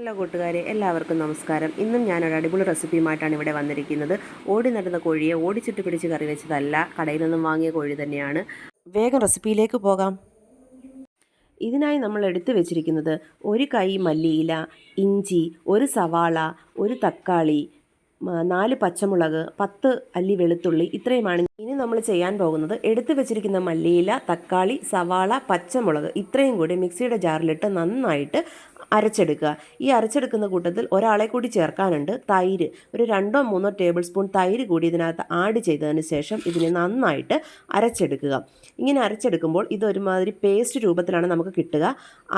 Hello കൂട്ടുകാരെ എല്ലാവർക്കും നമസ്കാരം. ഇന്നും ഞാൻ ഒരു അടിപൊളി റെസിപ്പിയുമായിട്ടാണ് ഇവിടെ വന്നിരിക്കുന്നത്. ഓടി നടന്ന കോഴിയെ ഓടിച്ചിട്ട് പിടിച്ച് കറി വെച്ചതല്ല കടയിൽ നിന്നും വാങ്ങിയ കോഴി തന്നെയാണ്. വേഗം റെസിപ്പിയിലേക്ക് പോകാം. ഇതിനായി നമ്മൾ എടുത്തു വെച്ചിരിക്കുന്നത് ഒരു കൈ മല്ലിയില ഇഞ്ചി ഒരു സവാള ഒരു തക്കാളി നാല് പച്ചമുളക് പത്ത് അല്ലി വെളുത്തുള്ളി ഇത്രയുമാണ് ഇനി നമ്മൾ ചെയ്യാൻ പോകുന്നത്. എടുത്തു വെച്ചിരിക്കുന്ന മല്ലിയില തക്കാളി സവാള പച്ചമുളക് ഇത്രയും കൂടി മിക്സിയുടെ ജാറിലിട്ട് നന്നായിട്ട് അരച്ചെടുക്കുക. ഈ അരച്ചെടുക്കുന്ന കൂട്ടത്തിൽ ഒരാളെ കൂടി ചേർക്കാനുണ്ട്. തൈര്. ഒരു രണ്ടോ മൂന്നോ ടേബിൾ സ്പൂൺ തൈര് കൂടി ഇതിനകത്ത് ആഡ് ചെയ്തതിന് ശേഷം ഇതിനെ നന്നായിട്ട് അരച്ചെടുക്കുക. ഇങ്ങനെ അരച്ചെടുക്കുമ്പോൾ ഇതൊരുമാതിരി പേസ്റ്റ് രൂപത്തിലാണ് നമുക്ക് കിട്ടുക.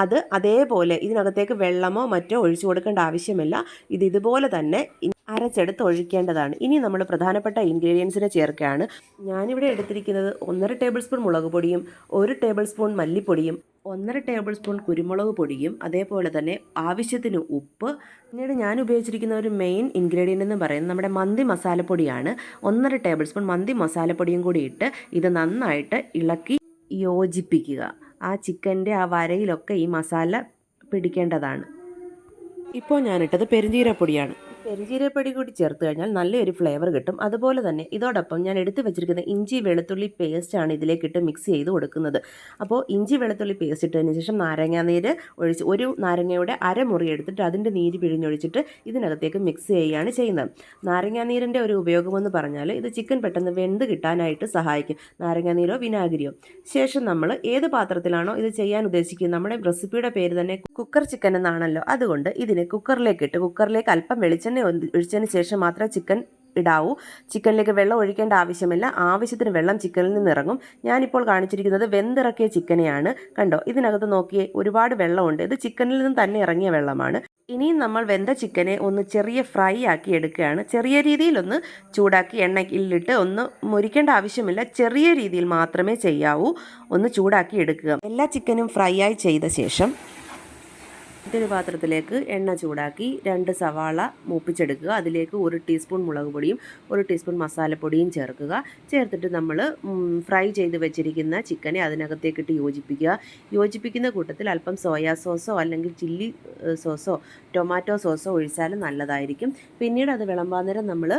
അത് അതേപോലെ ഇതിനകത്തേക്ക് വെള്ളമോ മറ്റോ ഒഴിച്ചു കൊടുക്കേണ്ട ആവശ്യമില്ല. ഇത് ഇതുപോലെ തന്നെ അരച്ചെടുത്ത് ഒഴിക്കേണ്ടതാണ്. ഇനി നമ്മൾ പ്രധാനപ്പെട്ട ഇൻഗ്രീഡിയൻസിനെ ചേർക്കുകയാണ്. ഞാനിവിടെ എടുത്തിരിക്കുന്നത് ഒന്നര ടേബിൾ സ്പൂൺ മുളക് പൊടിയും ഒരു ടേബിൾ സ്പൂൺ മല്ലിപ്പൊടിയും ഒന്നര ടേബിൾ സ്പൂൺ കുരുമുളക് പൊടിയും അതേപോലെ തന്നെ ആവശ്യത്തിന് ഉപ്പ്. പിന്നീട് ഞാൻ ഉപയോഗിച്ചിരിക്കുന്ന ഒരു മെയിൻ ഇൻഗ്രീഡിയന്റ് എന്ന് പറയുന്നത് നമ്മുടെ മന്തി മസാലപ്പൊടിയാണ്. ഒന്നര ടേബിൾ സ്പൂൺ മന്തി മസാലപ്പൊടിയും കൂടി ഇട്ട് ഇത് നന്നായിട്ട് ഇളക്കി യോജിപ്പിക്കുക. ആ ചിക്കന്റെ ആ വരയിലൊക്കെ ഈ മസാല പിടിക്കേണ്ടതാണ്. ഇപ്പോൾ ഞാനിട്ടത് പെരുംജീരപ്പൊടിയാണ് പെരുംജീരപ്പൊടി കൂടി ചേർത്ത് കഴിഞ്ഞാൽ നല്ലൊരു ഫ്ലേവർ കിട്ടും. അതുപോലെ തന്നെ ഇതോടൊപ്പം ഞാൻ എടുത്തു വെച്ചിരിക്കുന്ന ഇഞ്ചി വെളുത്തുള്ളി പേസ്റ്റാണ് ഇതിലേക്കിട്ട് മിക്സ് ചെയ്ത് കൊടുക്കുന്നത്. അപ്പോൾ ഇഞ്ചി വെളുത്തുള്ളി പേസ്റ്റ് ഇട്ടതിന് ശേഷം നാരങ്ങാനീര് ഒഴിച്ച് ഒരു നാരങ്ങയുടെ അരമുറി എടുത്തിട്ട് അതിന്റെ നീര് പിഴിഞ്ഞൊഴിച്ചിട്ട് ഇതിനകത്തേക്ക് മിക്സ് ചെയ്യുകയാണ് ചെയ്യുന്നത്. നാരങ്ങാനീരിന്റെ ഒരു ഉപയോഗമെന്ന് പറഞ്ഞാൽ ഇത് ചിക്കൻ പെട്ടെന്ന് വെന്ത് കിട്ടാനായിട്ട് സഹായിക്കും. നാരങ്ങാനീരോ വിനാഗിരിയോ. ശേഷം നമ്മൾ ഏത് പാത്രത്തിലാണോ ഇത് ചെയ്യാൻ ഉദ്ദേശിക്കുന്നത്? നമ്മുടെ റെസിപ്പിയുടെ പേര് തന്നെ കുക്കർ ചിക്കൻ എന്നാണല്ലോ. അതുകൊണ്ട് ഇതിനെ കുക്കറിലേക്ക് ഇട്ട് കുക്കറിലേക്ക് അല്പം വെളിച്ചെണ്ണ ഒഴിച്ചതിന് ശേഷം മാത്രമേ ചിക്കൻ ഇടാവൂ. ചിക്കനിലേക്ക് വെള്ളം ഒഴിക്കേണ്ട ആവശ്യമില്ല. ആവശ്യത്തിന് വെള്ളം ചിക്കനിൽ നിന്ന് ഇറങ്ങും ഞാനിപ്പോൾ കാണിച്ചിരിക്കുന്നത് വെന്തിറക്കിയ ചിക്കനെയാണ്. കണ്ടോ? ഇതിനകത്ത് നോക്കിയേ ഒരുപാട് വെള്ളമുണ്ട്. ഇത് ചിക്കനിൽ നിന്ന് തന്നെ ഇറങ്ങിയ വെള്ളമാണ്. ഇനിയും നമ്മൾ വെന്ത ചിക്കനെ ഒന്ന് ചെറിയ ഫ്രൈ ആക്കി എടുക്കുകയാണ്. ചെറിയ രീതിയിലൊന്ന് ചൂടാക്കി എണ്ണയിലിട്ട് ഒന്ന് മുരിക്കേണ്ട ആവശ്യമില്ല. ചെറിയ രീതിയിൽ മാത്രമേ ചെയ്യാവൂ. ഒന്ന് ചൂടാക്കി എടുക്കുക. എല്ലാ ചിക്കനും ഫ്രൈ ആയി ചെയ്ത ശേഷം മറ്റൊരു പാത്രത്തിലേക്ക് എണ്ണ ചൂടാക്കി രണ്ട് സവാള മൂപ്പിച്ചെടുക്കുക. അതിലേക്ക് ഒരു ടീസ്പൂൺ മുളക് പൊടിയും ഒരു ടീസ്പൂൺ മസാലപ്പൊടിയും ചേർക്കുക. ചേർത്തിട്ട് നമ്മൾ ഫ്രൈ ചെയ്ത് വെച്ചിരിക്കുന്ന ചിക്കനെ അതിനകത്തേക്കിട്ട് യോജിപ്പിക്കുക. യോജിപ്പിക്കുന്ന കൂട്ടത്തിൽ അല്പം സോയാ സോസോ അല്ലെങ്കിൽ ചില്ലി സോസോ ടൊമാറ്റോ സോസോ ഒഴിച്ചാലും നല്ലതായിരിക്കും. പിന്നീട് അത് വിളമ്പാൻ നേരം നമ്മൾ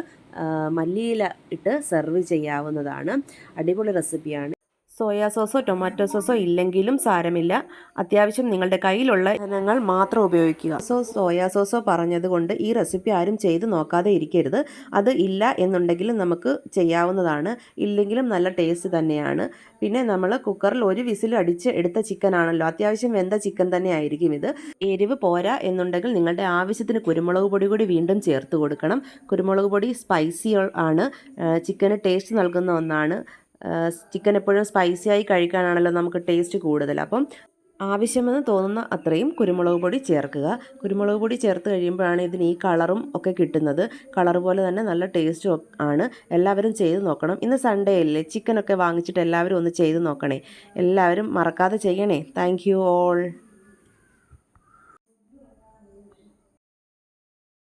മല്ലിയില ഇട്ട് സെർവ് ചെയ്യാവുന്നതാണ്. അടിപൊളി റെസിപ്പിയാണ്. സോയാ സോസോ ടൊമാറ്റോ സോസോ ഇല്ലെങ്കിലും സാരമില്ല. അത്യാവശ്യം നിങ്ങളുടെ കയ്യിലുള്ള ഇനങ്ങൾ മാത്രം ഉപയോഗിക്കുക. സോ സോയാ സോസോ പറഞ്ഞതുകൊണ്ട് ഈ റെസിപ്പി ആരും ചെയ്ത് നോക്കാതെ ഇരിക്കരുത്. അത് ഇല്ല എന്നുണ്ടെങ്കിലും നമുക്ക് ചെയ്യാവുന്നതാണ്. ഇല്ലെങ്കിലും നല്ല ടേസ്റ്റ് തന്നെയാണ്. പിന്നെ നമ്മൾ കുക്കറിൽ ഒരു വിസിൽ അടിച്ച് എടുത്ത ചിക്കൻ ആണല്ലോ. അത്യാവശ്യം വെന്ത ചിക്കൻ തന്നെ ആയിരിക്കും ഇത്. എരിവ് പോരാ എന്നുണ്ടെങ്കിൽ നിങ്ങളുടെ ആവശ്യത്തിന് കുരുമുളക് പൊടി കൂടി വീണ്ടും ചേർത്ത് കൊടുക്കണം. കുരുമുളക് പൊടി സ്പൈസി ആണ്. ചിക്കന് ടേസ്റ്റ് നൽകുന്ന ഒന്നാണ്. ചിക്കൻ എപ്പോഴും സ്പൈസി ആയി കഴിക്കാനാണല്ലോ നമുക്ക് ടേസ്റ്റ് കൂടുതൽ. അപ്പം ആവശ്യമെന്ന് തോന്നുന്ന അത്രയും കുരുമുളക് പൊടി ചേർക്കുക. കുരുമുളക് പൊടി ചേർത്ത് കഴിയുമ്പോഴാണ് ഇതിന് ഈ കളറും ഒക്കെ കിട്ടുന്നത്. കളർ പോലെ തന്നെ നല്ല ടേസ്റ്റും ആണ്. എല്ലാവരും ചെയ്ത് നോക്കണം. ഇന്ന് സൺഡേ അല്ലേ? ചിക്കനൊക്കെ വാങ്ങിച്ചിട്ട് എല്ലാവരും ഒന്ന് ചെയ്ത് നോക്കണേ. എല്ലാവരും മറക്കാതെ ചെയ്യണേ. Thank you all